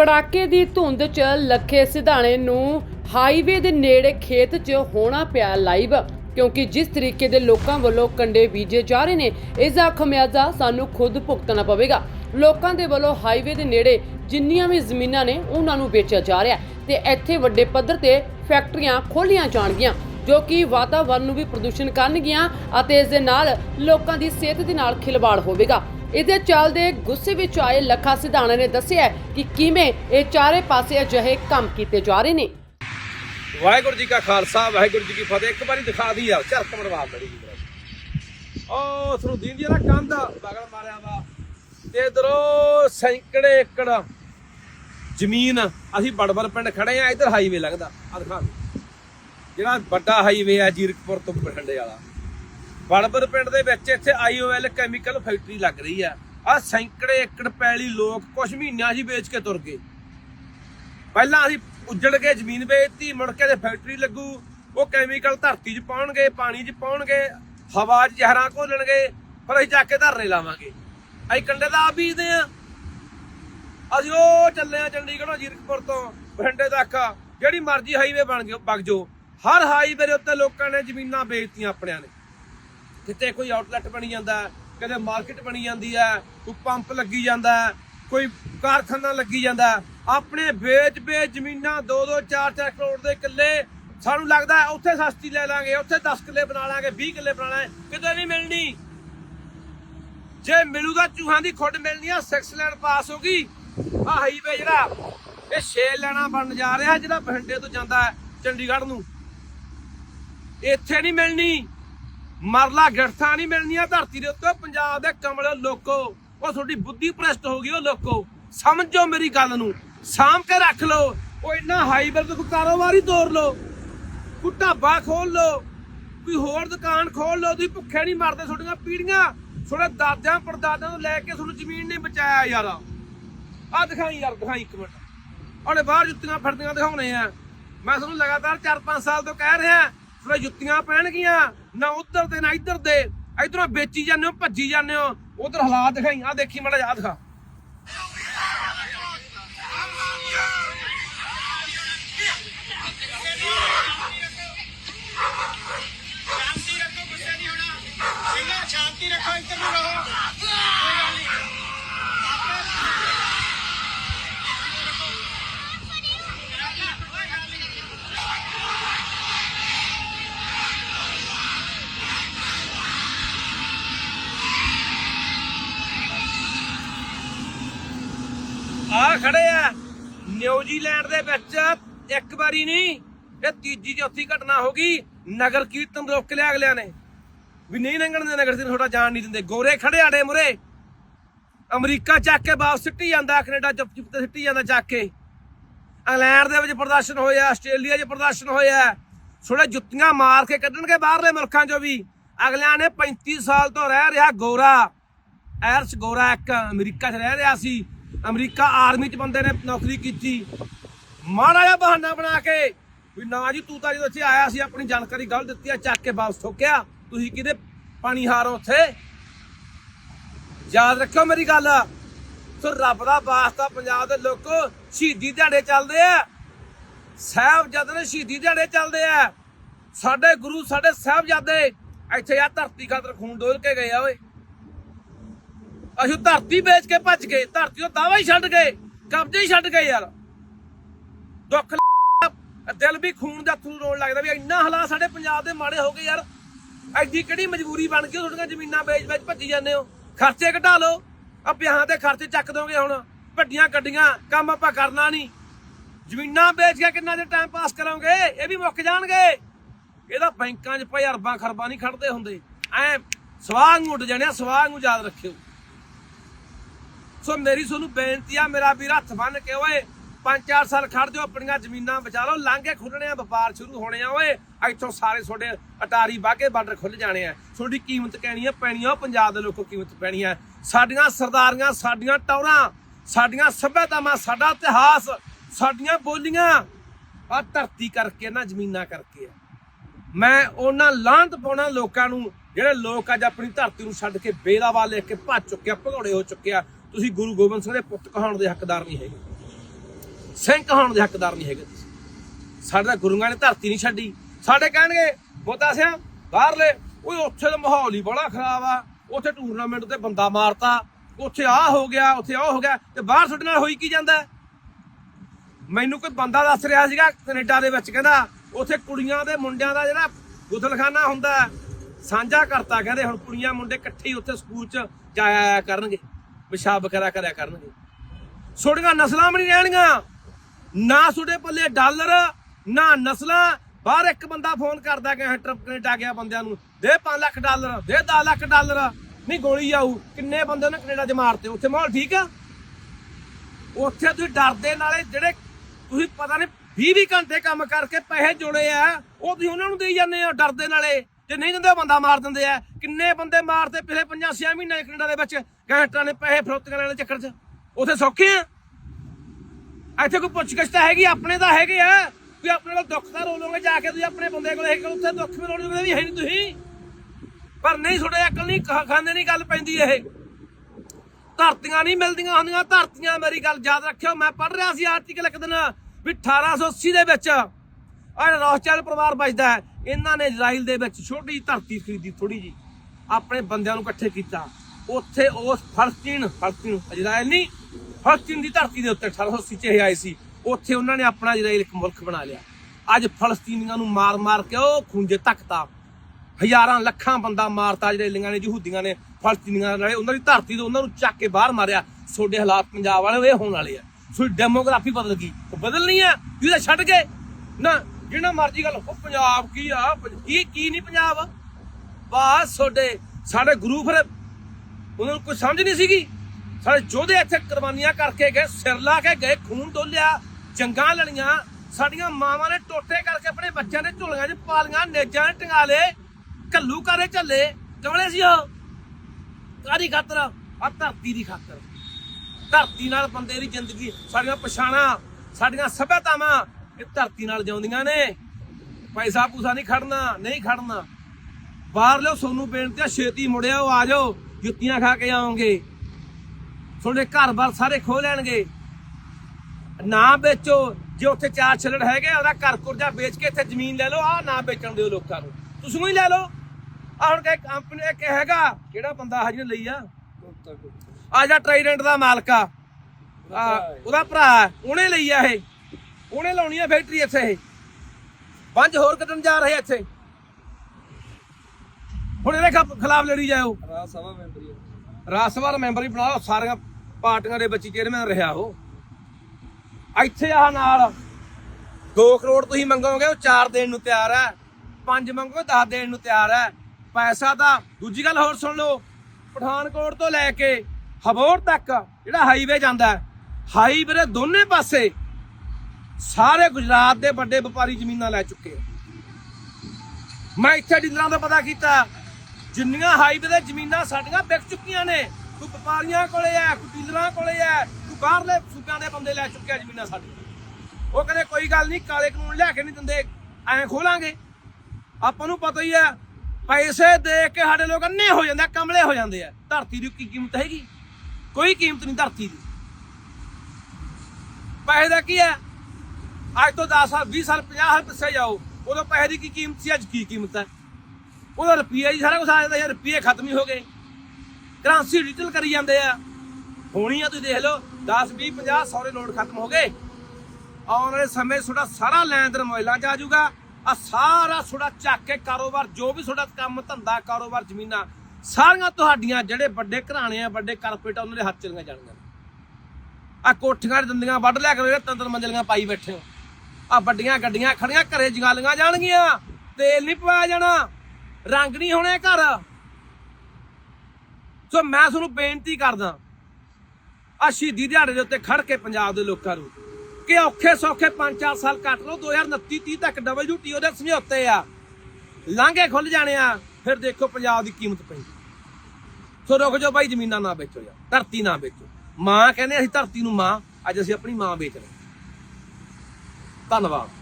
ਕੜਾਕੇ ਦੀ ਧੁੰਦ 'ਚ ਲੱਖੇ ਸਿਧਾਣੇ ਨੂੰ ਹਾਈਵੇ ਦੇ ਨੇੜੇ ਖੇਤ 'ਚ ਹੋਣਾ ਪਿਆ ਲਾਈਵ। ਕਿਉਂਕਿ ਜਿਸ ਤਰੀਕੇ ਦੇ ਲੋਕਾਂ ਵੱਲੋਂ ਕੰਡੇ ਬੀਜੇ ਜਾ ਰਹੇ ਨੇ, ਇਸ ਦਾ ਖਮਿਆਜ਼ਾ ਸਾਨੂੰ ਖੁਦ ਭੁਗਤਣਾ ਪਵੇਗਾ। ਲੋਕਾਂ ਦੇ ਵੱਲੋਂ ਹਾਈਵੇ ਦੇ ਨੇੜੇ ਜਿੰਨੀਆਂ ਵੀ ਜ਼ਮੀਨਾਂ ਨੇ, ਉਹਨਾਂ ਨੂੰ ਵੇਚਿਆ ਜਾ ਰਿਹਾ ਹੈ ਤੇ ਇੱਥੇ ਵੱਡੇ ਪੱਧਰ ਤੇ ਫੈਕਟਰੀਆਂ ਖੋਲੀਆਂ ਜਾਣਗੀਆਂ, ਜੋ ਕਿ ਵਾਤਾਵਰਣ ਨੂੰ ਵੀ ਪ੍ਰਦੂਸ਼ਣ ਕਰਨਗੀਆਂ ਅਤੇ ਇਸ ਦੇ ਨਾਲ ਲੋਕਾਂ ਦੀ ਸਿਹਤ ਦੇ ਨਾਲ ਖਿਲਵਾੜ ਹੋਵੇਗਾ। ਇਹਦੇ ਚੱਲਦੇ ਗੁੱਸੇ ਵਿੱਚ ਆਏ ਲੱਖਾ ਸਿਧਾਣਾ ਨੇ ਦੱਸਿਆ ਕਿ ਕਿਵੇਂ ਇਹ ਚਾਰੇ ਪਾਸੇ ਅਜਿਹੇ ਕੰਮ ਕੀਤੇ ਜਾ ਰਹੇ ਨੇ। ਵਾਹਿਗੁਰੂ ਜੀ ਕਾ ਖਾਲਸਾ, ਵਾਹਿਗੁਰੂ ਜੀ ਕੀ ਫਤਿਹ। ਇੱਕ ਵਾਰੀ ਦਿਖਾ ਦੀ ਯਾਰ ਝਰਕ ਮਰਵਾ ਬੜੀ ਓ ਸਰੂਦੀਨ ਜੀ ਦਾ ਕੰਧ ਬਗਲ ਮਾਰਿਆ ਵਾ। ਤੇ ਇਧਰੋਂ ਸੈਂਕੜੇ ਏਕੜ ਜ਼ਮੀਨ, ਅਸੀਂ ਬੜਬੜ ਪਿੰਡ ਖੜੇ ਆ, ਇਧਰ ਹਾਈਵੇ ਲੱਗਦਾ ਆ ਦਿਖਾ ਦਿਓ। ਜਿਹੜਾ ਵੱਡਾ ਹਾਈਵੇ ਆ, ਜੀਰਕਪੁਰ ਤੋਂ ਬਠਿੰਡੇ ਵਾਲਾ। ਬੜਬੜ ਪਿੰਡ ਦੇ ਵਿੱਚ ਇੱਥੇ ਆਈਓਐਲ ਕੈਮੀਕਲ ਫੈਕਟਰੀ ਲੱਗ ਰਹੀ ਆ। ਆ ਸੈਂਕੜੇ ਏਕੜ ਪੈਲੀ ਲੋਕ ਕੁਝ ਮਹੀਨਿਆਂ 'ਚ ਵੇਚ ਕੇ ਤੁਰ ਗਏ। ਪਹਿਲਾਂ ਅਸੀਂ ਉੱਜੜ ਕੇ ਜ਼ਮੀਨ ਵੇਚਤੀ, ਮੁੜ ਕੇ ਤੇ ਫੈਕਟਰੀ ਲੱਗੂ। ਉਹ ਕੈਮੀਕਲ ਧਰਤੀ 'ਚ ਪਾਉਣਗੇ, ਪਾਣੀ 'ਚ ਪਾਉਣਗੇ, ਹਵਾ 'ਚ ਜ਼ਹਿਰਾਂ ਘੋਲਣਗੇ, ਪਰ ਅਸੀਂ ਜਾ ਕੇ ਧਰਨੇ ਲਾਵਾਂਗੇ। ਅਸੀਂ ਕੰਡੇ ਦਾ ਆਪ ਬੀਜਦੇ ਆ ਅਸੀਂ ਉਹ ਚੱਲੇ ਆ ਚੰਡੀਗੜ੍ਹੋਂ ਜੀਰਕਪੁਰ ਤੋਂ, ਬਠਿੰਡੇ ਤੱਕ। ਜਿਹੜੀ ਮਰਜ਼ੀ ਹਾਈਵੇ ਬਣ ਗਿਆ ਵਗ ਜੋ ਹਰ ਹਾਈਵੇ ਦੇ ਉੱਤੇ ਲੋਕਾਂ ਨੇ ਜ਼ਮੀਨਾਂ ਵੇਚਤੀਆਂ ਆਪਣਿਆਂ ਨੇ। ਕਿਤੇ ਕੋਈ ਆਊਟਲੈਟ ਬਣੀ ਜਾਂਦਾ ਹੈ, ਮਾਰਕੀਟ ਬਣੀ ਜਾਂਦੀ ਹੈ ਕੋਈ ਪੰਪ ਲੱਗੀ ਜਾਂਦਾ ਕੋਈ ਕਾਰਖਾਨਾ ਲੱਗੀ ਜਾਂਦਾ ਆਪਣੇ ਵੇਚ ਵੇਚ ਜ਼ਮੀਨਾਂ 2 2 4 4 ਕਰੋੜ ਦੇ ਕਿੱਲੇ ਸਾਨੂੰ ਲੱਗਦਾ ਉੱਥੇ ਸਸਤੀ ਲੈ ਲਾਂਗੇ ਉੱਥੇ 10 ਕਿੱਲੇ ਬਣਾ ਲਾਂਗੇ 20 ਕਿੱਲੇ ਬਣਾ ਲਾਂਗੇ ਕਿਤੇ ਨਹੀਂ ਮਿਲਣੀ। ਜੇ ਮਿਲੂਗਾ ਚੂਹਾਂ ਦੀ ਖੁੱਡ ਮਿਲਣੀ ਆ 6 ਲੈਣ ਪਾਸ ਹੋ ਗਈ। ਆ ਹਾਈਵੇ ਜਿਹੜਾ ਇਹ 6 ਲੈਣਾ ਬਣ ਜਾ ਰਿਹਾ ਜਿਹੜਾ ਬਠਿੰਡੇ ਤੋਂ ਜਾਂਦਾ ਚੰਡੀਗੜ੍ਹ ਨੂੰ। ਇੱਥੇ ਨਹੀਂ ਮਿਲਣੀ। ਮਰਲਾ ਗਿਰਥਾਂ ਨਹੀਂ ਮਿਲਣੀਆਂ ਧਰਤੀ ਦੇ ਉੱਤੇ ਪੰਜਾਬ ਦੇ ਕਮਲੇ ਲੋਕੋ। ਉਹ ਤੁਹਾਡੀ ਬੁੱਧੀ ਭ੍ਰਸ਼ਟ ਹੋ ਗਈ, ਉਹ ਲੋਕੋ। ਸਮਝੋ ਮੇਰੀ ਗੱਲ ਨੂੰ, ਸਾਂਭ ਕੇ ਰੱਖ ਲਓ। ਉਹ ਇੰਨਾ ਹਾਈਵੇ ਤੇ ਕੋਈ ਤੋੜ ਲਓ। ਕੋਈ ਢਾਬਾ ਖੋਲ ਲਓ। ਕੋਈ ਹੋਰ ਦੁਕਾਨ ਖੋਲ ਲਓ, ਤੁਸੀਂ ਭੁੱਖੇ ਨਹੀਂ ਮਰਦੇ ਤੁਹਾਡੀਆਂ ਪੀੜੀਆਂ। ਤੁਹਾਡੇ ਦਾਦਿਆਂ ਪੜਦਾਦਿਆਂ ਤੋਂ ਲੈ ਕੇ ਤੁਹਾਨੂੰ ਜ਼ਮੀਨ ਨਹੀਂ ਬਚਾਇਆ ਯਾਰ। ਆ ਦਿਖਾਈ ਯਾਰ, ਦਿਖਾਈ ਇੱਕ ਮਿੰਟ। ਉਹਨੇ ਬਾਹਰ ਜੁੱਤੀਆਂ ਫੜਦੀਆਂ ਦਿਖਾਉਣੇ ਆ। ਮੈਂ ਤੁਹਾਨੂੰ ਲਗਾਤਾਰ 4-5 ਸਾਲ ਤੋਂ ਕਹਿ ਰਿਹਾ। ਥੋੜੇ ਜੁੱਤੀਆਂ ਪੈਣਗੀਆਂ ਨਾ ਉਧਰ ਤੇ ਨਾ ਇੱਧਰ ਦੇ। ਇਧਰੋਂ ਵੇਚੀ ਜਾਂਦੇ ਹੋ, ਭੱਜੀ ਜਾਂਦੇ ਹੋ। ਉਧਰ ਹਾਲਾਤ ਦਿਖਾਈ ਆ ਦੇਖੀ ਮਾੜਾ ਯਾਦ ਦਿਖਾ। ਨਿਊਜ਼ੀਲੈਂਡ ਦੇ ਵਿੱਚ ਇੱਕ ਵਾਰੀ ਨਹੀਂ ਇਹ ਤੀਜੀ ਚੌਥੀ ਘਟਨਾ ਹੋ ਗਈ, ਨਗਰ ਕੀਰਤਨ ਰੋਕ ਲਿਆ ਅਗਲਿਆਂ ਨੇ। ਵੀ ਨਹੀਂ ਲੰਘਣ ਦੇ ਨਗਰ ਕੀਰਤਨ, ਤੁਹਾਡਾ ਜਾਣ ਨਹੀਂ ਦਿੰਦੇ। ਗੋਰੇ ਖੜੇ ਆੜੇ ਮੁਰੇ ਅਮਰੀਕਾ ਚੱਕ ਕੇ ਵਾਪਸ ਸਿੱਟੀ ਜਾਂਦਾ, ਕੈਨੇਡਾ ਚੁੱਪ ਚੁੱਪ ਤੇ ਸਿੱਟੀ ਜਾਂਦਾ ਚੱਕ ਕੇ। ਇੰਗਲੈਂਡ ਦੇ ਵਿੱਚ ਪ੍ਰਦਰਸ਼ਨ ਹੋਇਆ, ਆਸਟ੍ਰੇਲੀਆ 'ਚ ਪ੍ਰਦਰਸ਼ਨ ਹੋਇਆ। ਥੋੜੇ ਜੁੱਤੀਆਂ ਮਾਰ ਕੇ ਕੱਢਣਗੇ ਬਾਹਰਲੇ ਮੁਲਕਾਂ 'ਚੋਂ ਵੀ। ਅਗਲਿਆਂ ਨੇ 35 ਸਾਲ ਤੋਂ ਰਹਿ ਰਿਹਾ ਗੋਰਾ। ਐਰਸ਼ ਗੋਰਾ ਇੱਕ ਅਮਰੀਕਾ 'ਚ ਰਹਿ ਰਿਹਾ ਸੀ। ਅਮਰੀਕਾ ਆਰਮੀ 'ਚ ਬੰਦੇ ਨੇ ਨੌਕਰੀ ਕੀਤੀ। ਮਾੜਾ ਜਿਹਾ ਬਹਾਨਾ ਬਣਾ ਕੇ ਵੀ ਨਾ ਜੀ ਤੂੰ ਤਾਂ ਜਦੋਂ ਇੱਥੇ ਆਇਆ ਸੀ, ਆਪਣੀ ਜਾਣਕਾਰੀ ਗਲਤ ਦਿੱਤੀ ਆ, ਚੱਕ ਕੇ ਵਾਪਸ ਠੋਕਿਆ। ਤੁਸੀਂ ਕਿਹਦੇ ਪਾਣੀ ਹਾਰੋ ਉੱਥੇ? ਯਾਦ ਰੱਖਿਓ ਮੇਰੀ ਗੱਲ। ਸੋ ਰੱਬ ਦਾ ਵਾਸਤਾ ਪੰਜਾਬ ਦੇ ਲੋਕੋ ਸ਼ਹੀਦੀ ਦਿਹਾੜੇ ਚੱਲਦੇ ਆ। ਸਾਹਿਬਜ਼ਾਦੇ ਨੇ ਸ਼ਹੀਦੀ ਦਿਹਾੜੇ ਚੱਲਦੇ ਆ। ਸਾਡੇ ਗੁਰੂ, ਸਾਡੇ ਸਾਹਿਬਜ਼ਾਦੇ ਇੱਥੇ ਆ ਧਰਤੀ ਖਾਤਰ ਖੂਨ ਡੋਲ ਕੇ ਗਏ ਆ ਓਏ। ਅਸੀਂ ਧਰਤੀ ਵੇਚ ਕੇ ਭੱਜ ਗਏ ਧਰਤੀ ਉਹ ਦਾਵਾ ਹੀ ਛੱਡ ਗਏ ਕਬਜ਼ੇ ਹੀ ਛੱਡ ਗਏ ਯਾਰ। ਦੁੱਖ ਦਿਲ ਵੀ ਖੂਨ ਦਾ ਥਰੂ ਰੋਣ ਲੱਗਦਾ ਵੀ ਇੰਨਾ ਹਾਲਾਤ ਸਾਡੇ ਪੰਜਾਬ ਦੇ ਮਾੜੇ ਹੋ ਗਏ ਯਾਰ। ਐਡੀ ਕਿਹੜੀ ਮਜਬੂਰੀ ਬਣ ਗਈ ਤੁਹਾਡੀਆਂ ਜ਼ਮੀਨਾਂ ਵੇਚ ਵੇਚ ਭੱਜੀ ਜਾਂਦੇ ਹੋ। ਖਰਚੇ ਘਟਾ ਲਓ। ਆ ਵਿਆਹਾਂ ਤੇ ਖਰਚੇ ਚੱਕ ਦੋਗੇ ਹੁਣ। ਵੱਡੀਆਂ ਗੱਡੀਆਂ ਕੰਮ ਆਪਾਂ ਕਰਨਾ ਨਹੀਂ। ਜ਼ਮੀਨਾਂ ਵੇਚ ਕੇ ਕਿੰਨਾ ਦੇ ਟਾਈਮ ਪਾਸ ਕਰਾਂਗੇ ਇਹ ਵੀ ਮੁੱਕ ਜਾਣਗੇ। ਇਹਦਾ ਬੈਂਕਾਂ 'ਚ ਭਾਈ ਅਰਬਾਂ ਖਰਬਾਂ ਨਹੀਂ ਖੜਦੇ ਹੁੰਦੇ। ਐ ਸਵਾਹ ਨੂੰ ਉੱਡ ਜਾਣੇ ਆ, ਸਵਾਹ ਨੂੰ ਯਾਦ ਰੱਖਿਓ। ਸੋ ਮੇਰੀ ਤੁਹਾਨੂੰ ਬੇਨਤੀ ਆ, ਮੇਰਾ ਵੀਰ ਹੱਥ ਬੰਨ ਕੇ ਓਏ, ਪੰਜ ਚਾਰ ਸਾਲ ਖੜ ਜਾਓ, ਆਪਣੀਆਂ ਜ਼ਮੀਨਾਂ ਬਚਾ ਲਓ, ਲਾਂਘੇ ਖੁੱਲਣੇ ਆ, ਵਪਾਰ ਸ਼ੁਰੂ ਹੋਣੇ ਆ ਓਏ। ਇੱਥੋਂ ਸਾਰੇ ਤੁਹਾਡੇ ਅਟਾਰੀ ਬਾਗੇ ਬਾਰਡਰ ਖੁੱਲ ਜਾਣੇ ਆ। ਤੁਹਾਡੀ ਕੀਮਤ ਕਹਿਣੀ ਆ, ਪੈਣੀ ਆ ਉਹ ਪੰਜਾਬ ਦੇ ਲੋਕੋ ਕੀਮਤ ਪੈਣੀ ਆ। ਸਾਡੀਆਂ ਸਰਦਾਰੀਆਂ, ਸਾਡੀਆਂ ਟੌਰਾਂ, ਸਾਡੀਆਂ ਸਭਿਆਤਾਵਾਂ ਸਾਡਾ ਇਤਿਹਾਸ, ਸਾਡੀਆਂ ਬੋਲੀਆਂ, ਆ ਧਰਤੀ ਕਰਕੇ ਨਾ, ਜ਼ਮੀਨਾਂ ਕਰਕੇ ਆ। ਮੈਂ ਉਹਨਾਂ ਲਾਂਤ ਪਾਉਣਾ ਲੋਕਾਂ ਨੂੰ, ਜਿਹੜੇ ਲੋਕ ਅੱਜ ਆਪਣੀ ਧਰਤੀ ਨੂੰ ਛੱਡ ਕੇ ਬੇਦਾਵਾ ਲੈ ਕੇ ਭੱਜ ਚੁੱਕੇ ਆ, ਭਗੌੜੇ ਹੋ ਚੁੱਕੇ ਆ ਤੁਸੀਂ ਗੁਰੂ ਗੋਬਿੰਦ ਸਿੰਘ ਦੇ ਪੁੱਤ ਕਹਾਣ ਦੇ ਹੱਕਦਾਰ ਨਹੀਂ ਹੈਗੇ। ਸਿੰਘ ਹੋਣ ਦੇ ਹੱਕਦਾਰ ਨਹੀਂ ਹੈਗੇ ਤੁਸੀਂ। ਸਾਡੇ ਤਾਂ ਗੁਰੂਆਂ ਨੇ ਧਰਤੀ ਨਹੀਂ ਛੱਡੀ। ਸਾਡੇ ਕਹਿਣਗੇ ਬੋਤਾ ਸਿਆ ਬਾਹਰਲੇ ਓਏ, ਉੱਥੇ ਦਾ ਮਾਹੌਲ ਹੀ ਬੜਾ ਖਰਾਬ ਆ। ਉੱਥੇ ਟੂਰਨਾਮੈਂਟ ਤੇ ਬੰਦਾ ਮਾਰਤਾ। ਉੱਥੇ ਆ ਹੋ ਗਿਆ, ਉੱਥੇ ਆ ਹੋ ਗਿਆ ਤੇ ਬਾਹਰ ਤੁਹਾਡੇ ਨਾਲ ਹੋਈ ਕੀ ਜਾਂਦਾ? ਮੈਨੂੰ ਕੋਈ ਬੰਦਾ ਦੱਸ ਰਿਹਾ ਸੀਗਾ ਕੈਨੇਡਾ ਦੇ ਵਿੱਚ ਕਹਿੰਦਾ, ਉੱਥੇ ਕੁੜੀਆਂ ਦੇ ਮੁੰਡਿਆਂ ਦਾ ਜਿਹੜਾ ਗੁਸਲਖਾਨਾ ਹੁੰਦਾ, ਸਾਂਝਾ ਕਰਤਾ ਕਹਿੰਦੇ ਹੁਣ ਕੁੜੀਆਂ ਮੁੰਡੇ ਇਕੱਠੇ ਉੱਥੇ ਸਕੂਲ 'ਚ ਜਾਇਆ ਆਇਆ ਕਰਨਗੇ। ਪਿਸ਼ਾਬ ਕਰਿਆ ਕਰਿਆ ਕਰਨਗੇ। ਛੋਟੀਆਂ ਨਸਲਾਂ ਵੀ ਨਹੀਂ ਰਹਿਣਗੀਆਂ। ਨਾ ਤੁਹਾਡੇ ਪੱਲੇ ਡਾਲਰ, ਨਾ ਨਸਲਾਂ। ਬਾਹਰ ਇੱਕ ਬੰਦਾ ਫੋਨ ਕਰਦਾ ਕਿ ਟਰਪ ਕੈਨੇਡਾ ਗਿਆ ਬੰਦਿਆਂ ਨੂੰ। ਦੇ 5 ਲੱਖ ਡਾਲਰ, ਦੇ 10 ਲੱਖ ਡਾਲਰ। ਨਹੀਂ, ਗੋਲੀ ਆਊ। ਕਿੰਨੇ ਬੰਦੇ ਉਹਨੇ ਕੈਨੇਡਾ 'ਚ ਮਾਰਤੇ? ਉੱਥੇ ਮਾਹੌਲ ਠੀਕ ਆ? ਉੱਥੇ ਤੁਸੀਂ ਡਰਦੇ ਨਾਲੇ ਜਿਹੜੇ ਤੁਸੀਂ ਪਤਾ ਨਹੀਂ 20 20 ਘੰਟੇ ਕੰਮ ਕਰਕੇ ਪੈਸੇ ਜੋੜੇ ਆ, ਉਹ ਤੁਸੀਂ ਉਹਨਾਂ ਨੂੰ ਦੇਈ ਜਾਂਦੇ ਆ ਡਰਦੇ ਨਾਲੇ। ਜੇ ਨਹੀਂ ਦਿੰਦੇ ਉਹ ਬੰਦਾ ਮਾਰ ਦਿੰਦੇ ਆ। ਕਿੰਨੇ ਬੰਦੇ ਮਾਰਦੇ ਪਿਛਲੇ 5 6 ਮਹੀਨੇ ਕੈਨੇਡਾ ਦੇ ਵਿੱਚ, ਗੈਂਗਸਟਰਾਂ ਨੇ ਪੈਸੇ ਫਰੋਖਤ ਕਰਨ ਦੇ ਚੱਕਰ 'ਚ। ਉੱਥੇ ਸੌਖੇ ਆ। ਇੱਥੇ ਕੋਈ ਪੁੱਛਗਛ ਤਾਂ ਹੈਗੀ, ਆਪਣੇ ਤਾਂ ਹੈਗੇ ਆ। ਵੀ ਆਪਣੇ ਨਾਲ ਦੁੱਖ ਤਾਂ ਰੋਲੋਗੇ ਜਾ ਕੇ ਤੁਸੀਂ ਆਪਣੇ ਬੰਦੇ ਕੋਲ ਇਹ ਉੱਥੇ ਦੁੱਖ ਵੀ ਰੋਲੋਗੇ ਵੀ ਹੈ ਨਹੀਂ ਤੁਸੀਂ। ਪਰ ਨਹੀਂ, ਤੁਹਾਡੇ ਅਕਲ ਨਹੀਂ, ਖਾ- ਖਾਂਦੇ ਨਹੀਂ ਗੱਲ ਪੈਂਦੀ ਇਹ। ਧਰਤੀਆਂ ਨਹੀਂ ਮਿਲਦੀਆਂ ਹੁੰਦੀਆਂ, ਧਰਤੀਆਂ ਮੇਰੀ ਗੱਲ ਯਾਦ ਰੱਖਿਓ। ਮੈਂ ਪੜ੍ਹ ਰਿਹਾ ਸੀ ਆਰਟੀਕਲ ਇੱਕ ਦਿਨ ਵੀ 1880 ਦੇ ਵਿੱਚ। ਆਹ ਰੌਸਚੈਲਡ ਪਰਿਵਾਰ ਬਚਦਾ ਹੈ। ਇਹਨਾਂ ਨੇ ਇਜ਼ਰਾਈਲ ਦੇ ਵਿੱਚ ਛੋਟੀ ਜਿਹੀ ਧਰਤੀ ਖਰੀਦੀ ਥੋੜੀ ਜੀ ਆਪਣੇ ਬੰਦਿਆਂ ਨੂੰ ਇਕੱਠੇ ਕੀਤਾ। ਉੱਥੇ ਉਸ ਫਲਸਤੀਨ ਫਲਸਤੀਨ ਇਜ਼ਰਾਈਲ ਨਹੀਂ, ਫਲਸਤੀਨ ਦੀ ਧਰਤੀ ਦੇ ਉੱਤੇ 1880 ਚ ਇਹ ਆਏ ਸੀ। ਉੱਥੇ ਉਹਨਾਂ ਨੇ ਆਪਣਾ ਇਜ਼ਰਾਈਲ ਇੱਕ ਮੁਲਕ ਬਣਾ ਲਿਆ। ਅੱਜ ਫਲਸਤੀਨੀਆਂ ਨੂੰ ਮਾਰ ਮਾਰ ਕੇ ਉਹ ਖੁੰਝੇ ਤੱਕਤਾ ਹਜ਼ਾਰਾਂ ਲੱਖਾਂ ਬੰਦਾ ਮਾਰਤਾ, ਜਿਹੜੇ ਨੇ, ਯਹੂਦੀਆਂ ਨੇ, ਫਲਸਤੀਨੀਆਂ ਨਾਲੇ ਉਹਨਾਂ ਦੀ ਧਰਤੀ ਤੋਂ ਉਹਨਾਂ ਨੂੰ ਚੱਕ ਕੇ ਬਾਹਰ ਮਾਰਿਆ। ਤੁਹਾਡੇ ਹਾਲਾਤ ਪੰਜਾਬ ਵਾਲੇ ਇਹ ਹੋਣ ਵਾਲੇ ਆ। ਸੋ ਡੈਮੋਗ੍ਰਾਫੀ ਬਦਲ ਗਈ। ਉਹ ਬਦਲਣੀ ਆ ਜਿਹਦਾ ਛੱਡ ਕੇ। ਨਾ ਜਿਹੜਾ ਮਰਜ਼ੀ ਗੱਲ ਉਹ ਪੰਜਾਬ ਕੀ ਆ? ਕੀ ਕੀ ਨਹੀਂ ਪੰਜਾਬ? ਬਸ ਤੁਹਾਡੇ, ਸਾਡੇ ਗੁਰੂ ਫਿਰ ਉਹਨਾਂ ਨੂੰ ਕੋਈ ਸਮਝ ਨਹੀਂ ਸੀਗੀ। ਸਾਡੇ ਯੋਧੇ ਇੱਥੇ ਕੁਰਬਾਨੀਆਂ ਕਰਕੇ ਗਏ, ਸਿਰ ਲਾ ਕੇ ਗਏ, ਖੂਨ ਡੋਲਿਆ, ਜੰਗਾਂ ਲੜੀਆਂ, ਸਾਡੀਆਂ ਮਾਵਾਂ ਨੇ ਟੋਟੇ ਕਰਕੇ ਆਪਣੇ ਬੱਚਿਆਂ ਦੇ ਝੋਲੀਆਂ 'ਚ ਪਾਲੀਆਂ, ਨੇਜਾਂ 'ਚ ਟੰਗਾਲੇ ਕੱਲੂ ਕਰੇ ਝੱਲੇ। ਕਮਲੇ ਸੀ ਉਹ? ਕਾਦੀ ਖਾਤਰ? ਆ ਧਰਤੀ ਦੀ ਖਾਤਰ। ਧਰਤੀ ਨਾਲ ਬੰਦੇ ਦੀ ਜ਼ਿੰਦਗੀ, ਸਾਡੀਆਂ ਪਛਾਣਾ, ਸਾਡੀਆਂ ਸਭਿਆਤਾਵਾਂ ਇਹ ਧਰਤੀ ਨਾਲ ਜਿਉਂਦੀਆਂ ਨੇ। ਪੈਸਾ ਪੂਸਾ ਨਹੀਂ ਖੜਨਾ ਨਹੀਂ ਖੜਨਾ। ਬਾਹਰ ਲਿਓ ਸੋਨੂੰ ਬੇਨਤੀ ਆ ਛੇਤੀ ਮੁੜਿਓ ਆ ਜਾਓ ਜੁੱਤੀਆਂ ਖਾ ਕੇ ਆਓਗੇ। ਤੁਹਾਡੇ ਘਰ-ਬਾਰ ਸਾਰੇ ਖੋ ਲੈਣਗੇ। ਨਾ ਵੇਚੋ ਜੇ ਉੱਥੇ ਚਾਰ ਛੱਲੜ ਹੈਗੇ ਉਹਦਾ ਘਰ ਕੁਰਜਾ ਵੇਚ ਕੇ ਇੱਥੇ ਜ਼ਮੀਨ ਲੈ ਲਓ ਆ ਨਾ ਵੇਚਣ ਦਿਓ ਲੋਕਾਂ ਨੂੰ। ਤੁਸੀਂ ਹੀ ਲੈ ਲਓ। ਆ ਹੁਣ ਕਿ ਕੰਪਨੀ ਇੱਕ ਹੈਗਾ ਕਿਹੜਾ ਬੰਦਾ ਹਜੇ ਲਈ ਆ? ਆ ਜਿਹੜਾ ਟ੍ਰਾਈਡੈਂਟ ਦਾ ਮਾਲਕ ਆ। ਉਹਦਾ ਭਰਾ ਉਹਨੇ ਲਈ ਆ ਇਹ। ਉਹਨੇ ਲਾਉਣੀ ਆ ਫੈਕਟਰੀ ਇੱਥੇ ਇਹ। ਪੰਜ ਹੋਰ ਕੱਢਣ ਜਾ ਰਹੇ ਇੱਥੇ। ਹੁਣ ਇਹਦੇ ਖਿਲਾਫ ਲੜੀ ਜਾਓ ਰਾਜ ਸਭਾ ਮੈਂਬਰੀ ਰਾਜ ਸਭਾ ਦਾ ਮੈਂਬਰ ਹੀ ਬਣਾ ਲਓ ਸਾਰੀਆਂ ਪਾਰਟੀਆਂ ਦੇ ਵਿੱਚ ਚੇਅਰਮੈਨ ਰਿਹਾ ਉਹ। ਇੱਥੇ ਆ ਨਾਲ 2 ਕਰੋੜ ਤੁਸੀਂ ਮੰਗੋਗੇ, ਉਹ 4 ਦੇਣ ਨੂੰ ਤਿਆਰ ਹੈ। 5 ਮੰਗੋਗੇ 10 ਦੇਣ ਨੂੰ ਤਿਆਰ ਹੈ। ਪੈਸਾ ਤਾਂ ਦੂਜੀ ਗੱਲ ਹੋਰ ਸੁਣ ਲਓ, ਪਠਾਨਕੋਟ ਤੋਂ ਲੈ ਕੇ ਹਬੋਰ ਤੱਕ ਜਿਹੜਾ ਹਾਈਵੇ ਜਾਂਦਾ ਹਾਈਵੇ ਦੇ ਦੋਨੇ ਪਾਸੇ ਸਾਰੇ ਗੁਜਰਾਤ ਦੇ ਵੱਡੇ ਵਪਾਰੀ ਜ਼ਮੀਨਾਂ ਲੈ ਚੁੱਕੇ ਆ। ਮੈਂ ਇੱਥੇ ਡੀਲਰਾਂ ਦਾ ਪਤਾ ਕੀਤਾ, ਜਿੰਨੀਆਂ ਹਾਈਵੇ ਦੇ ਜ਼ਮੀਨਾਂ ਸਾਡੀਆਂ ਵਿਕ ਚੁੱਕੀਆਂ ਨੇ, ਕੋਈ ਵਪਾਰੀਆਂ ਕੋਲੇ ਆ ਕੋਈ ਡੀਲਰਾਂ ਕੋਲੇ ਆ ਕੋਈ ਬਾਹਰਲੇ ਸੂਕਾਂ ਦੇ ਬੰਦੇ ਲੈ ਚੁੱਕੇ ਆ ਜ਼ਮੀਨਾਂ ਸਾਡੀਆਂ। ਉਹ ਕਹਿੰਦੇ, ਕੋਈ ਗੱਲ ਨਹੀਂ, ਕਾਲੇ ਕਾਨੂੰਨ ਲਿਆ ਕੇ ਨਹੀਂ ਦਿੰਦੇ, ਐਂ ਖੋਲਾਂਗੇ। ਆਪਾਂ ਨੂੰ ਪਤਾ ਹੀ ਆ ਪੈਸੇ ਦੇ ਕੇ ਸਾਡੇ ਲੋਕ ਅੰਨੇ ਹੋ ਜਾਂਦੇ ਆ, ਕਮਲੇ ਹੋ ਜਾਂਦੇ ਆ। ਧਰਤੀ ਦੀ ਕੀ ਕੀਮਤ ਹੈਗੀ। ਕੋਈ ਕੀਮਤ ਨਹੀਂ ਧਰਤੀ ਦੀ। ਪੈਸੇ ਦਾ ਕੀ ਹੈ? ਅੱਜ ਤੋਂ 10 ਸਾਲ 20 ਸਾਲ 50 ਸਾਲ ਪਿੱਛੇ ਜਾਓ, ਉਦੋਂ ਪੈਸੇ ਦੀ ਕੀ ਕੀਮਤ ਸੀ, ਅੱਜ ਕੀ ਕੀਮਤ ਹੈ? ਉਹਦਾ ਰੁਪਈਆ ਹੀ ਸਾਰਾ ਕੁਝ ਆ ਜਾਂਦਾ ਯਾਰ ਰੁਪਈਏ ਖਤਮ ਹੀ ਹੋ ਗਏ। ਕਰੰਸੀ ਡਿਜੀਟਲ ਕਰੀ ਜਾਂਦੇ ਆ। ਹੋਣੀ ਆ, ਤੁਸੀਂ ਦੇਖ ਲਓ 10 20 50 ਸੌਰੇ ਨੋਟ ਖਤਮ ਹੋ ਗਏ। ਆਉਣ ਵਾਲੇ ਸਮੇਂ ਤੁਹਾਡਾ ਸਾਰਾ ਲੈਣ ਦੇਣ ਮੋਬਾਈਲਾਂ 'ਚ ਆ ਜਾਊਗਾ। ਆ ਸਾਰਾ ਤੁਹਾਡਾ ਚੱਕ ਕੇ ਕਾਰੋਬਾਰ, ਜੋ ਵੀ ਤੁਹਾਡਾ ਕੰਮ, ਧੰਦਾ, ਕਾਰੋਬਾਰ, ਜ਼ਮੀਨਾਂ, ਸਾਰੀਆਂ ਤੁਹਾਡੀਆਂ, ਜਿਹੜੇ ਵੱਡੇ ਘਰਾਣੇ ਆ, ਵੱਡੇ ਕਾਰਪੋਰੇਟ ਉਹਨਾਂ ਦੇ ਹੱਥ ਚ ਜਾਣਗੀਆਂ। ਆ ਕੋਠੀਆਂ ਦੀ ਦੰਦੀਆਂ ਵੱਢ ਲਿਆ ਕਰੋ, ਜਿਹੜੇ ਤੰਦਰ ਮੰਜ਼ਲੀਆਂ ਪਾਈ ਬੈਠੇ ਹੋ। ਆ ਵੱਡੀਆਂ ਗੱਡੀਆਂ ਖੜੀਆਂ, ਘਰੇ ਜਗਾਲੀਆਂ ਜਾਣਗੀਆਂ। ਤੇਲ ਨਹੀਂ ਪਵਾਇਆ ਜਾਣਾ। ਰੰਗ ਨਹੀਂ ਹੋਣੇ ਘਰ। ਸੋ ਮੈਂ ਤੁਹਾਨੂੰ ਬੇਨਤੀ ਕਰਦਾ, ਆ ਸ਼ਹੀਦੀ ਦਿਹਾੜੇ ਦੇ ਉੱਤੇ ਖੜ ਕੇ ਪੰਜਾਬ ਦੇ ਲੋਕਾਂ ਨੂੰ, ਕਿ ਔਖੇ ਸੌਖੇ 5-4 ਸਾਲ ਕੱਟ ਲਓ 2029 30 ਤੱਕ WTO ਦੇ ਸਮਝੌਤੇ ਆ। ਲਾਂਘੇ ਖੁੱਲ ਜਾਣੇ ਆ, ਫਿਰ ਦੇਖੋ ਪੰਜਾਬ ਦੀ ਕੀਮਤ ਪੈਂਦੀ ਸੋ ਰੁਕ ਜਾਓ ਬਾਈ, ਜ਼ਮੀਨਾਂ ਨਾ ਵੇਚੋ ਯਾਰ, ਧਰਤੀ ਨਾ ਵੇਚੋ। ਮਾਂ ਕਹਿੰਦੇ ਅਸੀਂ ਧਰਤੀ ਨੂੰ ਮਾਂ, ਅੱਜ ਅਸੀਂ ਆਪਣੀ ਮਾਂ ਵੇਚ ਰਹੇ ਧੰਨਵਾਦ